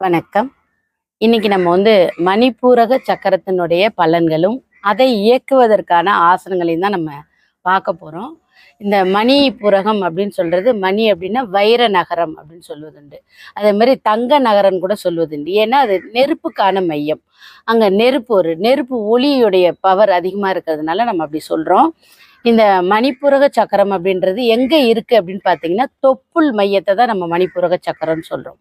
வணக்கம். இன்னைக்கு நம்ம வந்து மணிப்பூரக சக்கரத்தினுடைய பலன்களும் அதை இயக்குவதற்கான ஆசனங்களையும் தான் நம்ம பார்க்க போகிறோம் இந்த மணிபுரகம் அப்படின்னு சொல்கிறது மணி அப்படின்னா வைர நகரம் அப்படின்னு சொல்வதுண்டு. அதே மாதிரி தங்க நகரம் கூட சொல்வதுண்டு. ஏன்னா அது நெருப்புக்கான மையம். அங்கே நெருப்பு ஒரு நெருப்பு ஒளியுடைய பவர் அதிகமாக இருக்கிறதுனால நம்ம அப்படி சொல்கிறோம் இந்த மணிப்புரக சக்கரம் அப்படின்றது எங்கே இருக்குது அப்படின்னு பார்த்தீங்கன்னா தொப்புள் மையத்தை தான் நம்ம மணிப்புரக சக்கரம்னு சொல்கிறோம்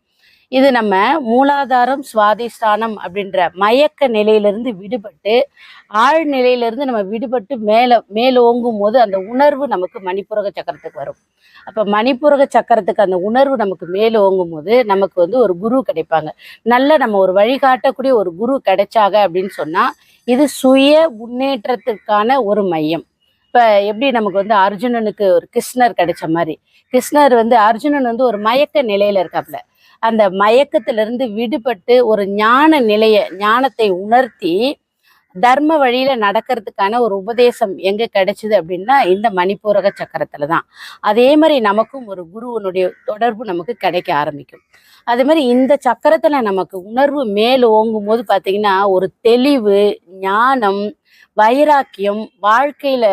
இது நம்ம மூலாதாரம் சுவாதிஷ்டானம் அப்படின்ற மயக்க நிலையிலிருந்து விடுபட்டு ஆழ்நிலையிலிருந்து நம்ம விடுபட்டு மேலே மேலோங்கும் போது அந்த உணர்வு நமக்கு மணிப்புரக சக்கரத்துக்கு வரும். அப்போ மணிப்புரக சக்கரத்துக்கு அந்த உணர்வு நமக்கு மேலே ஓங்கும் போது நமக்கு வந்து ஒரு குரு கிடைப்பாங்க. நல்ல நம்ம ஒரு வழிகாட்டக்கூடிய ஒரு குரு கிடைச்சாங்க அப்படின்னு சொன்னால் இது சுய முன்னேற்றத்திற்கான ஒரு மையம். இப்போ எப்படி நமக்கு வந்து அர்ஜுனனுக்கு ஒரு கிருஷ்ணர் கிடைச்ச மாதிரி கிருஷ்ணர் வந்து அர்ஜுனன் வந்து ஒரு மயக்க நிலையில இருக்காப்புல அந்த மயக்கத்திலிருந்து விடுபட்டு ஒரு ஞான நிலைய ஞானத்தை உணர்த்தி தர்ம வழியில நடக்கிறதுக்கான ஒரு உபதேசம் எங்க கிடைச்சது அப்படின்னா இந்த மணிப்பூரக சக்கரத்துல தான். அதே மாதிரி நமக்கும் ஒரு குருவனுடைய தொடர்பு நமக்கு கிடைக்க ஆரம்பிக்கும். அதே மாதிரி இந்த சக்கரத்துல நமக்கு உணர்வு மேல் ஓங்கும் போது பார்த்தீங்கன்னா ஒரு தெளிவு ஞானம் வைராக்கியம் வாழ்க்கையில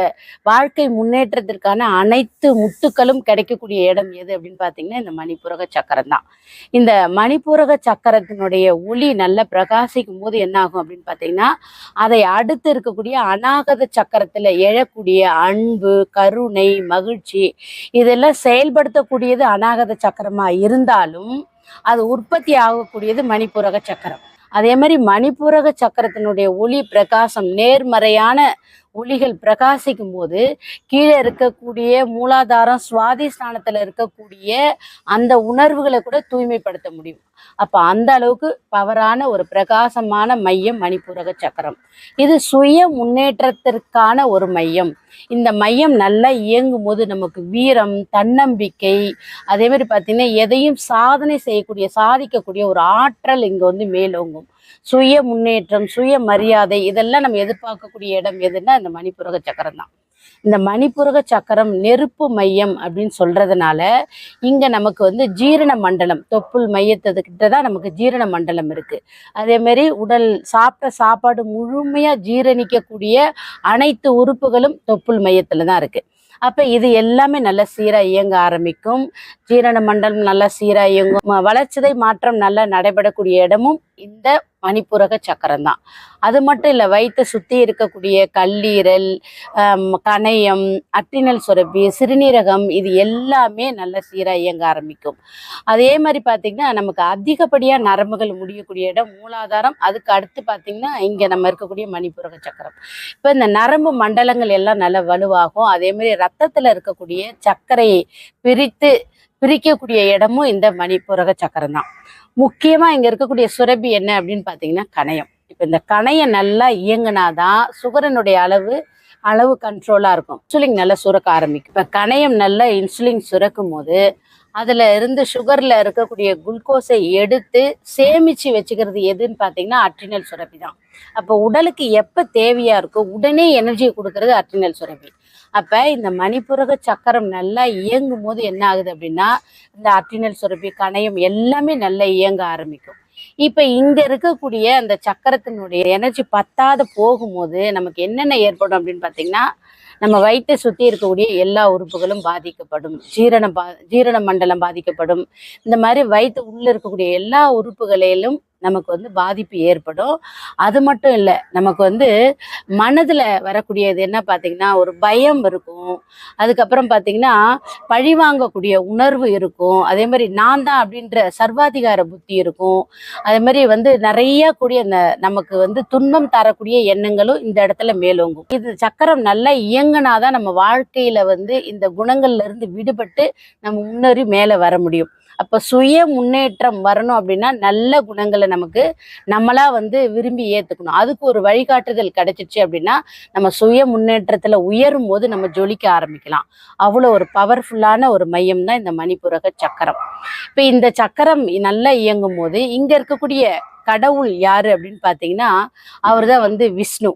வாழ்க்கை முன்னேற்றத்திற்கான அனைத்து முத்துக்களும் கிடைக்கக்கூடிய இடம் எது அப்படின்னு பார்த்தீங்கன்னா இந்த மணிப்புரக சக்கரம் தான் இந்த மணிப்புரக சக்கரத்தினுடைய ஒளி நல்லா பிரகாசிக்கும் போது என்ன ஆகும் அப்படின்னு பார்த்தீங்கன்னா அதை அடுத்து இருக்கக்கூடிய அநாகத சக்கரத்துல எழக்கூடிய அன்பு கருணை மகிழ்ச்சி இதெல்லாம் செயல்படுத்தக்கூடியது அநாகத சக்கரமா இருந்தாலும் அது உற்பத்தி ஆகக்கூடியது மணிப்புரக சக்கரம். அதே மாதிரி மணிப்பூரக சக்கரத்தினுடைய ஒளி பிரகாசம் நேர்மறையான ஒளிகள் பிரகாசிக்கும் போது கீழே இருக்கக்கூடிய மூலாதாரம் சுவாதி ஸ்தானத்தில் இருக்கக்கூடிய அந்த உணர்வுகளை கூட தூய்மைப்படுத்த முடியும். அப்ப அந்த அளவுக்கு பவரான ஒரு பிரகாசமான மையம் மணிப்பூரக சக்கரம். இது சுய முன்னேற்றத்திற்கான ஒரு மையம். இந்த மையம் நல்லா இயங்கும் போது நமக்கு வீரம் தன்னம்பிக்கை அதே மாதிரி பார்த்தீங்கன்னா எதையும் சாதனை செய்யக்கூடிய சாதிக்கக்கூடிய ஒரு ஆற்றல் இங்க வந்து மேலோங்கும். சுய முன்னேற்றம் சுய மரியாதை இதெல்லாம் நம்ம எதிர்பார்க்கக்கூடிய இடம் எதுன்னா இந்த மணிப்புரக சக்கரம் தான். இந்த மணிப்புரக சக்கரம் நெருப்பு மையம் அப்படின்னு சொல்றதுனால இங்க நமக்கு வந்து ஜீரண மண்டலம் தொப்புள் மையத்துக்கிட்ட தான் நமக்கு ஜீரண மண்டலம் இருக்கு. அதே மாதிரி உடல் சாப்பிட்ட சாப்பாடு முழுமையா ஜீரணிக்கக்கூடிய அனைத்து உறுப்புகளும் தொப்புள் மையத்துல தான் இருக்கு. அப்ப இது எல்லாமே நல்லா சீரா இயங்க ஆரம்பிக்கும். ஜீரண மண்டலம் நல்லா சீரா இயங்கும். வளர்ச்சிதை மாற்றம் நல்லா நடைபெறக்கூடிய இடமும் இந்த மணிப்புரக சக்கரம் தான் அது மட்டும் இல்லை வயிற்றை சுற்றி இருக்கக்கூடிய கல்லீரல் கணையம் அட்டினல் சுரப்பி சிறுநீரகம் இது எல்லாமே நல்ல சீராக இயங்க ஆரம்பிக்கும். அதே மாதிரி பார்த்திங்கன்னா நமக்கு அதிகப்படியாக நரம்புகள் முடியக்கூடிய இடம் மூலாதாரம். அதுக்கு அடுத்து பார்த்திங்கன்னா இங்கே நம்ம இருக்கக்கூடிய மணிப்புரக சக்கரம். இப்போ இந்த நரம்பு மண்டலங்கள் எல்லாம் நல்ல வலுவாகும். அதேமாதிரி ரத்தத்தில் இருக்கக்கூடிய சர்க்கரையை பிரித்து பிரிக்கக்கூடிய இடமும் இந்த மணிப்புரக சக்கரம் தான் முக்கியமாக இங்கே இருக்கக்கூடிய சுரபி என்ன அப்படின்னு பார்த்தீங்கன்னா கணையம். இப்போ இந்த கணையம் நல்லா இயங்குனாதான் சுகரனுடைய அளவு அளவு கண்ட்ரோலாக இருக்கும். இன்சுலின் நல்லா சுரக்க ஆரம்பிக்கும். இப்போ கணையம் நல்லா இன்சுலின் சுரக்கும் போது அதில் இருந்து சுகரில் இருக்கக்கூடிய குளுக்கோஸை எடுத்து சேமித்து வச்சுக்கிறது எதுன்னு பார்த்தீங்கன்னா அட்ரினல் சுரப்பி தான் அப்போ உடலுக்கு எப்போ தேவையாக இருக்கோ உடனே எனர்ஜி கொடுக்கறது அட்ரினல் சுரப்பி. அப்போ இந்த மணிப்புரக சக்கரம் நல்லா இயங்கும் போது என்ன ஆகுது அப்படின்னா இந்த அட்ரினல் சுரப்பி கணையம் எல்லாமே நல்லா இயங்க ஆரம்பிக்கும். இப்போ இங்க இருக்கக்கூடிய அந்த சக்கரத்தினுடைய எனர்ஜி பத்தாத போகும்போது நமக்கு என்னென்ன ஏற்படும் அப்படின்னு பார்த்தீங்கன்னா நம்ம வயிற்றை சுற்றி இருக்கக்கூடிய எல்லா உறுப்புகளும் பாதிக்கப்படும். ஜீரண பா ஜீரண மண்டலம் பாதிக்கப்படும். இந்த மாதிரி வயிற்று உள்ளே இருக்கக்கூடிய எல்லா உறுப்புகளிலும் நமக்கு வந்து பாதிப்பு ஏற்படும். அது மட்டும் இல்லை நமக்கு வந்து மனதில் வரக்கூடியது என்ன பார்த்தீங்கன்னா ஒரு பயம் இருக்கும். அதுக்கப்புறம் பார்த்தீங்கன்னா பழி வாங்கக்கூடிய உணர்வு இருக்கும். அதே மாதிரி நான் தான் அப்படின்ற சர்வாதிகார புத்தி இருக்கும். அதே மாதிரி வந்து நிறைய கூடிய அந்த நமக்கு வந்து துன்பம் தரக்கூடிய எண்ணங்களும் இந்த இடத்துல மேலோங்கும். இது சக்கரம் நல்லா இயங்குனாதான் நம்ம வாழ்க்கையில் வந்து இந்த குணங்கள்லேருந்து விடுபட்டு நம்ம முன்னேறி மேலே வர முடியும். அப்போ சுய முன்னேற்றம் வரணும் அப்படின்னா நல்ல குணங்களை நமக்கு நம்மளா வந்து விரும்பி ஏற்றுக்கணும் அதுக்கு ஒரு வழிகாட்டுதல் கிடைச்சிச்சு அப்படின்னா நம்ம சுய முன்னேற்றத்தில் உயரும் போது நம்ம ஜொலிக்க ஆரம்பிக்கலாம். அவ்வளோ ஒரு பவர்ஃபுல்லான ஒரு மையம் தான் இந்த மணிப்புரக சக்கரம். இப்போ இந்த சக்கரம் நல்லா இயங்கும் போது இங்கே இருக்கக்கூடிய கடவுள் யாரு அப்படின்னு பார்த்தீங்கன்னா அவர் தான் வந்து விஷ்ணு.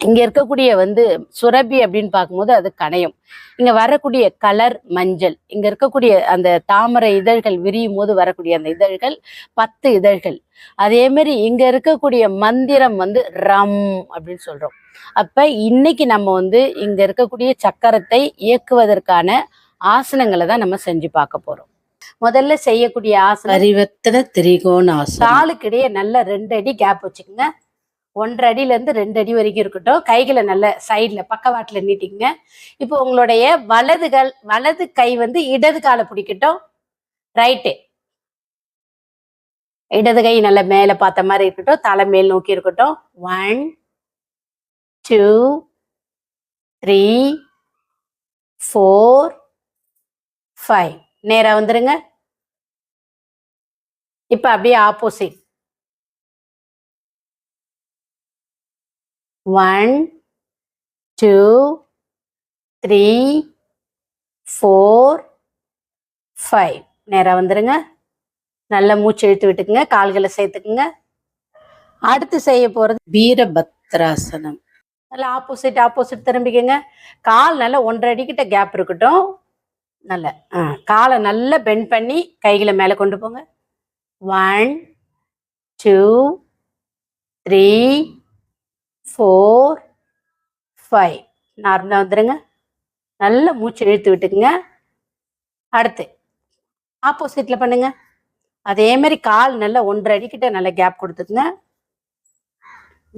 இங்க இருக்கக்கூடிய வந்து சுரபி அப்படின்னு பார்க்கும்போது அது கணையம். இங்க வரக்கூடிய கலர் மஞ்சள் இங்க இருக்கக்கூடிய அந்த தாமரை இதழ்கள் விரியும் போது வரக்கூடிய அந்த இதழ்கள் பத்து இதழ்கள். அதே மாதிரி இங்க இருக்கக்கூடிய மந்திரம் வந்து ரம் அப்படின்னு சொல்றோம். அப்ப இன்னைக்கு நம்ம வந்து இங்க இருக்கக்கூடிய சக்கரத்தை இயக்குவதற்கான ஆசனங்களை தான் நம்ம செஞ்சு பார்க்க போறோம். முதல்ல செய்யக்கூடிய ஆசனம் பரிவர்த்தன திரிகோண ஆசனம் காலுக்கிடையே நல்ல ரெண்டு அடி கேப் வச்சுக்கோங்க. ஒன்றரை அடியிலேருந்து ரெண்டு அடி வரைக்கும் இருக்கட்டும். கைகளை நல்ல சைடில் பக்கவாட்டில் நீட்டிங்க இப்போ உங்களுடைய வலதுகள் வலது கை வந்து இடது காலை பிடிக்கட்டும். ரைட்டு இடது கை நல்ல மேலே பார்த்த மாதிரி இருக்கட்டும். தலை மேல் நோக்கி இருக்கட்டும். One two three four five நேராக வந்துருங்க. இப்போ அப்படியே opposite one two three four five நேராக வந்துடுங்க நல்ல மூச்சு இழுத்து விட்டுக்குங்க. கால்களை சேர்த்துக்குங்க. அடுத்து செய்ய போகிறது வீரபத்ராசனம். நல்லா ஆப்போசிட் ஆப்போசிட் திரும்பிக்கங்க. கால் நல்லா ஒன்றரை அடிக்கிட்ட கேப் இருக்கட்டும். நல்ல ஆ காலை நல்லா பெண்ட் பண்ணி கைகளை மேலே கொண்டு போங்க. One two three four five நார்மலாக வந்துடுங்க நல்ல மூச்சு இழுத்து விட்டுக்குங்க. அடுத்து ஆப்போசிட்டில் பண்ணுங்க. அதே மாதிரி கால் நல்லா ஒன்றரை அடிக்கிட்ட நல்ல கேப் கொடுத்துக்குங்க.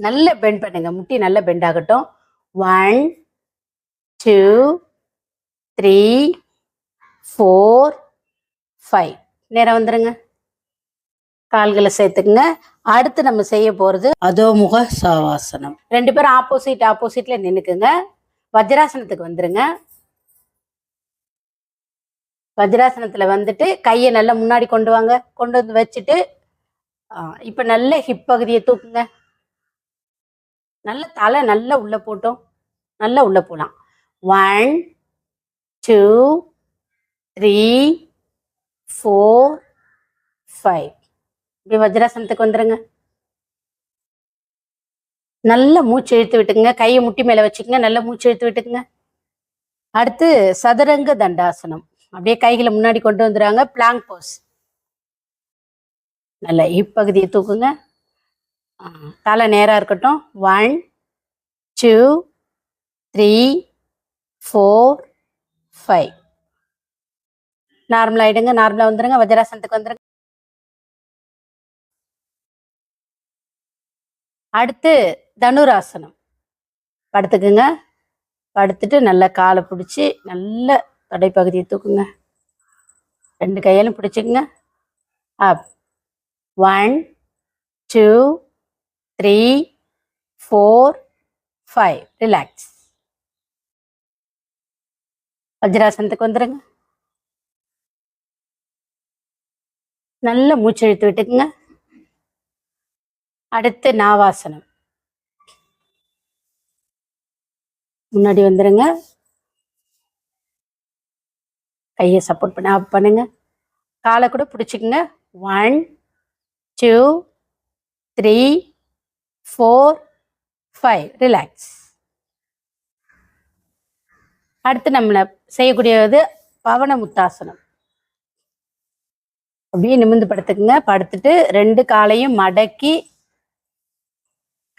நல்ல பெண்ட் பண்ணுங்க. முட்டி நல்ல பெண்ட் ஆகட்டும். One two three four five நேரம் வந்துடுங்க கால்களை சேர்த்துக்குங்க. அடுத்து நம்ம செய்ய போகிறது அதோமுக சாவாசனம். ரெண்டு பேரும் ஆப்போசிட் ஆப்போசிட்ல நின்றுக்குங்க வஜ்ராசனத்துக்கு வந்துருங்க. வஜ்ராசனத்தில் வந்துட்டு கையை நல்லா முன்னாடி கொண்டு வாங்க. கொண்டு வந்து வச்சுட்டு இப்போ நல்ல ஹிப் பகுதியை தூக்குங்க. நல்ல தலை நல்லா உள்ளே போட்டோம். நல்லா உள்ளே போகலாம் one two three four five இப்படி வஜ்ராசனத்துக்கு வந்துருங்க. நல்ல மூச்சு இழுத்து விட்டுக்குங்க. கையை முட்டி மேல வச்சுக்கோங்க. நல்ல மூச்சு இழுத்து விட்டுக்குங்க. அடுத்து சதுரங்க தண்டாசனம். அப்படியே கைகளை முன்னாடி கொண்டு வந்துடுறாங்க பிளாங்க் போஸ் நல்ல இப்பகுதியை தூக்குங்க. தலை நேராக இருக்கட்டும். One two three four five நார்மலாகிடுங்க ஆயிடுங்க. வந்துடுங்க வஜ்ராசனத்துக்கு வந்துருங்க. அடுத்து தனுராசனம். படுத்துக்குங்க. படுத்துட்டு நல்லா காலை பிடிச்சி நல்ல தொடைப்பகுதியை தூக்குங்க. ரெண்டு கையாலும் பிடிச்சிக்குங்க. Up. One two three four five. Relax. வஜ்ராசனத்துக்கு வந்துடுங்க நல்ல மூச்சு இழுத்து விட்டுக்குங்க. அடுத்து நாவாசனம். முன்னாடி வந்துருங்க. கையை சப்போர்ட் பண்ண அப் பண்ணுங்க. காலை கூட பிடிச்சிக்கங்க. One two three four five relax அடுத்து நம்மளை செய்யக்கூடியது பவன முத்தாசனம். அப்படியே நிமிர்ந்து படுத்துக்குங்க. படுத்துட்டு ரெண்டு காலையும் மடக்கி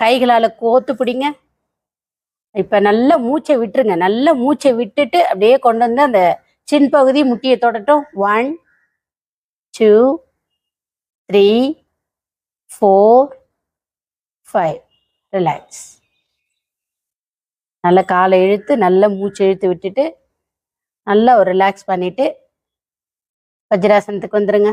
கைகளால கோத்து பிடிங்க. இப்ப நல்ல மூச்சை விட்டுருங்க. நல்ல மூச்சை விட்டுட்டு அப்படியே கொண்டு வந்து அந்த சின் பகுதி முட்டியை தொடட்டும். One two three four five relax நல்ல காலை இழுத்து நல்ல மூச்சு இழுத்து விட்டுட்டு நல்லா ஒரு ரிலாக்ஸ் பண்ணிட்டு வஜ்ராசனத்துக்கு வந்துருங்க.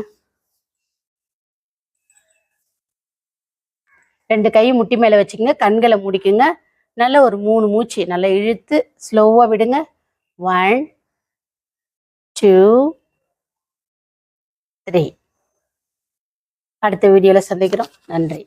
ரெண்டு கையும் முட்டி மேலே வச்சுக்கோங்க கண்களை மூடிக்குங்க. நல்ல ஒரு மூணு மூச்சு நல்லா இழுத்து ஸ்லோவாக விடுங்க. ஒன் டூ த்ரீ அடுத்த வீடியோவில் சந்திக்கிறோம். நன்றி.